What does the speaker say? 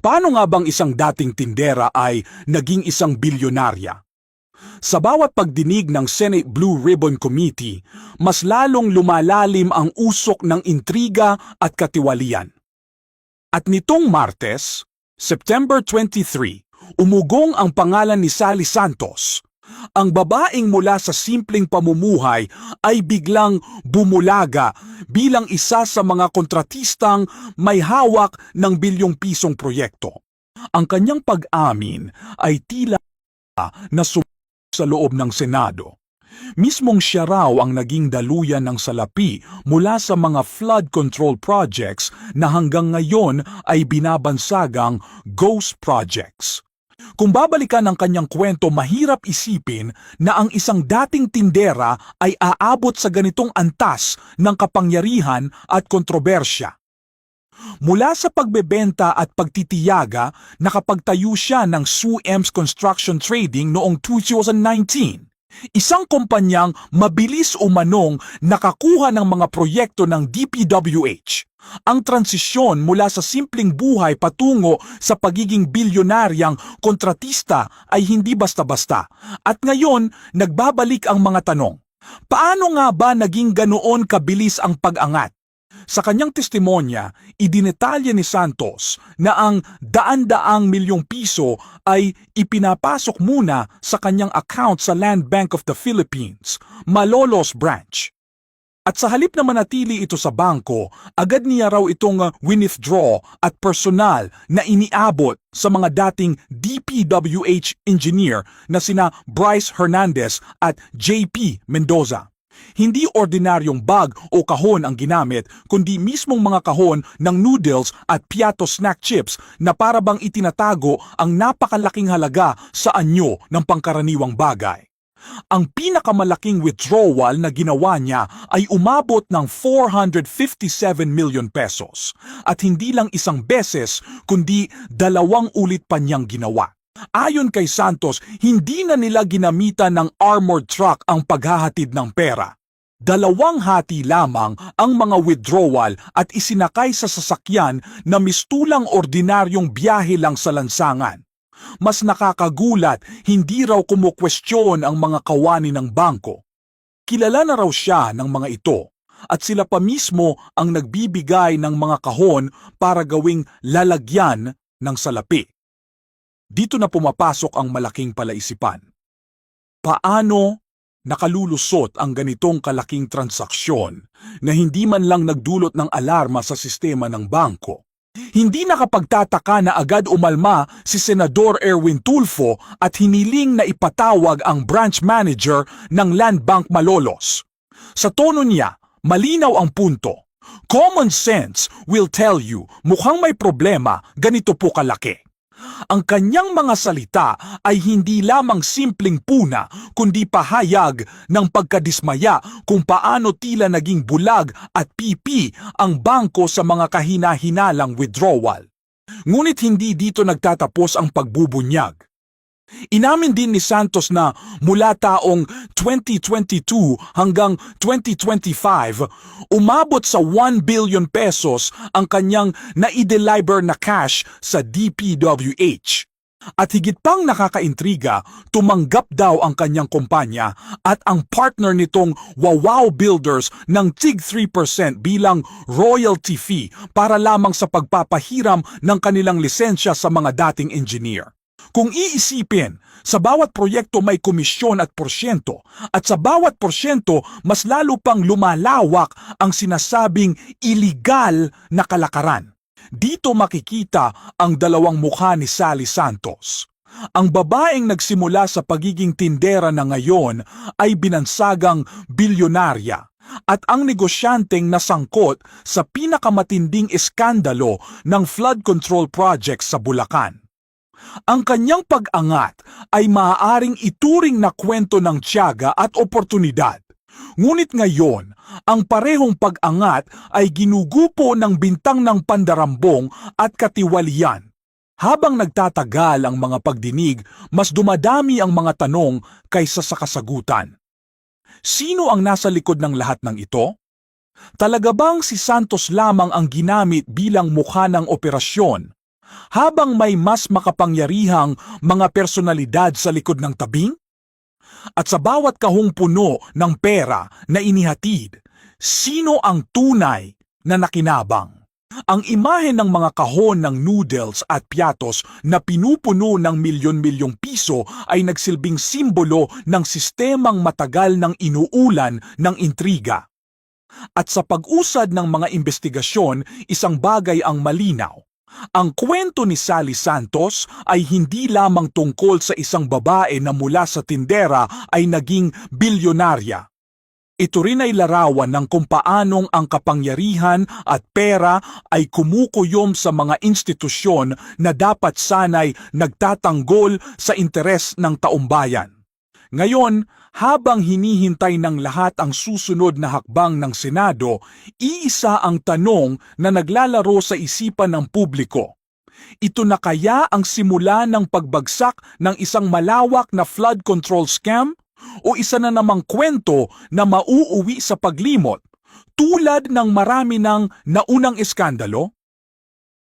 Paano nga bang isang dating tindera ay naging isang bilyonarya? Sa bawat pagdinig ng Senate Blue Ribbon Committee, mas lalong lumalalim ang usok ng intriga at katiwalian. At nitong Martes, September 23, umugong ang pangalan ni Sally Santos. Ang babaeng mula sa simpleng pamumuhay ay biglang bumulaga bilang isa sa mga kontratistang may hawak ng bilyong pisong proyekto. Ang kanyang pag-amin ay tila na sa loob ng Senado. Mismong siya raw ang naging daluyan ng salapi mula sa mga flood control projects na hanggang ngayon ay binabansagang ghost projects. Kung babalikan ang kanyang kwento, mahirap isipin na ang isang dating tindera ay aabot sa ganitong antas ng kapangyarihan at kontrobersya. Mula sa pagbebenta at pagtitiyaga, nakapagtayo siya ng SUEMS Construction Trading noong 2019. Isang kumpanyang mabilis umanong nakakuha ng mga proyekto ng DPWH. Ang transisyon mula sa simpleng buhay patungo sa pagiging bilyonaryang kontratista ay hindi basta-basta. At ngayon, nagbabalik ang mga tanong. Paano nga ba naging ganoon kabilis ang pag-angat? Sa kanyang testimonya, idinetalya ni Santos na ang daan-daang milyong piso ay ipinapasok muna sa kanyang account sa Land Bank of the Philippines, Malolos Branch. At sa halip na manatili ito sa bangko, agad niya raw itong uh, withdraw at personal na iniabot sa mga dating DPWH engineer na sina Bryce Hernandez at JP Mendoza. Hindi ordinaryong bag o kahon ang ginamit, kundi mismong mga kahon ng noodles at piato snack chips na parabang itinatago ang napakalaking halaga sa anyo ng pangkaraniwang bagay. Ang pinakamalaking withdrawal na ginawa niya ay umabot ng 457 million pesos at hindi lang isang beses kundi dalawang ulit pa niyang ginawa. Ayon kay Santos, hindi na nila ginamitan ng armored truck ang paghahatid ng pera. Dalawang hati lamang ang mga withdrawal at isinakay sa sasakyan na mistulang ordinaryong biyahe lang sa lansangan. Mas nakakagulat, hindi raw kumukwestiyon ang mga kawani ng bangko. Kilala na raw siya ng mga ito at sila pa mismo ang nagbibigay ng mga kahon para gawing lalagyan ng salapi. Dito na pumapasok ang malaking palaisipan. Paano nakalulusot ang ganitong kalaking transaksyon na hindi man lang nagdulot ng alarma sa sistema ng bangko? Hindi nakapagtataka na agad umalma si Senador Erwin Tulfo at hiniling na ipatawag ang branch manager ng Land Bank Malolos. Sa tono niya, malinaw ang punto. Common sense will tell you mukhang may problema, ganito po kalaki. Ang kanyang mga salita ay hindi lamang simpleng puna kundi pahayag ng pagkadismaya kung paano tila naging bulag at pipi ang bangko sa mga kahina-hinalang withdrawal. Ngunit hindi dito nagtatapos ang pagbubunyag. Inamin din ni Santos na mula taong 2022 hanggang 2025, umabot sa 1 billion pesos ang kanyang naideliver na cash sa DPWH. At higit pang nakakaintriga, tumanggap daw ang kanyang kumpanya at ang partner nitong Wawaw Builders ng TIG 3% bilang royalty fee para lamang sa pagpapahiram ng kanilang lisensya sa mga dating engineer. Kung iisipin, sa bawat proyekto may komisyon at porsyento at sa bawat porsyento mas lalo pang lumalawak ang sinasabing iligal na kalakaran. Dito makikita ang dalawang mukha ni Sally Santos. Ang babaeng nagsimula sa pagiging tindera na ngayon ay binansagang bilyonarya at ang negosyanteng nasangkot sa pinakamatinding eskandalo ng flood control project sa Bulacan. Ang kanyang pag-angat ay maaaring ituring na kwento ng tiyaga at oportunidad. Ngunit ngayon, ang parehong pag-angat ay ginugupo ng bintang ng pandarambong at katiwalian. Habang nagtatagal ang mga pagdinig, mas dumadami ang mga tanong kaysa sa kasagutan. Sino ang nasa likod ng lahat ng ito? Talaga bang si Santos lamang ang ginamit bilang mukha ng operasyon habang may mas makapangyarihang mga personalidad sa likod ng tabing? At sa bawat kahong puno ng pera na inihatid, sino ang tunay na nakinabang? Ang imahe ng mga kahon ng noodles at piatos na pinupuno ng milyon-milyong piso ay nagsilbing simbolo ng sistemang matagal ng inuulan ng intriga. At sa pag-usad ng mga investigasyon, isang bagay ang malinaw. Ang kwento ni Sally Santos ay hindi lamang tungkol sa isang babae na mula sa tindera ay naging bilyonarya. Ito rin ay larawan ng kung paanong ang kapangyarihan at pera ay kumukuyom sa mga institusyon na dapat sanay nagtatanggol sa interes ng taumbayan. Ngayon, habang hinihintay ng lahat ang susunod na hakbang ng Senado, iisa ang tanong na naglalaro sa isipan ng publiko. Ito na kaya ang simula ng pagbagsak ng isang malawak na flood control scam? O isa na namang kwento na mauuwi sa paglimot tulad ng marami ng naunang eskandalo?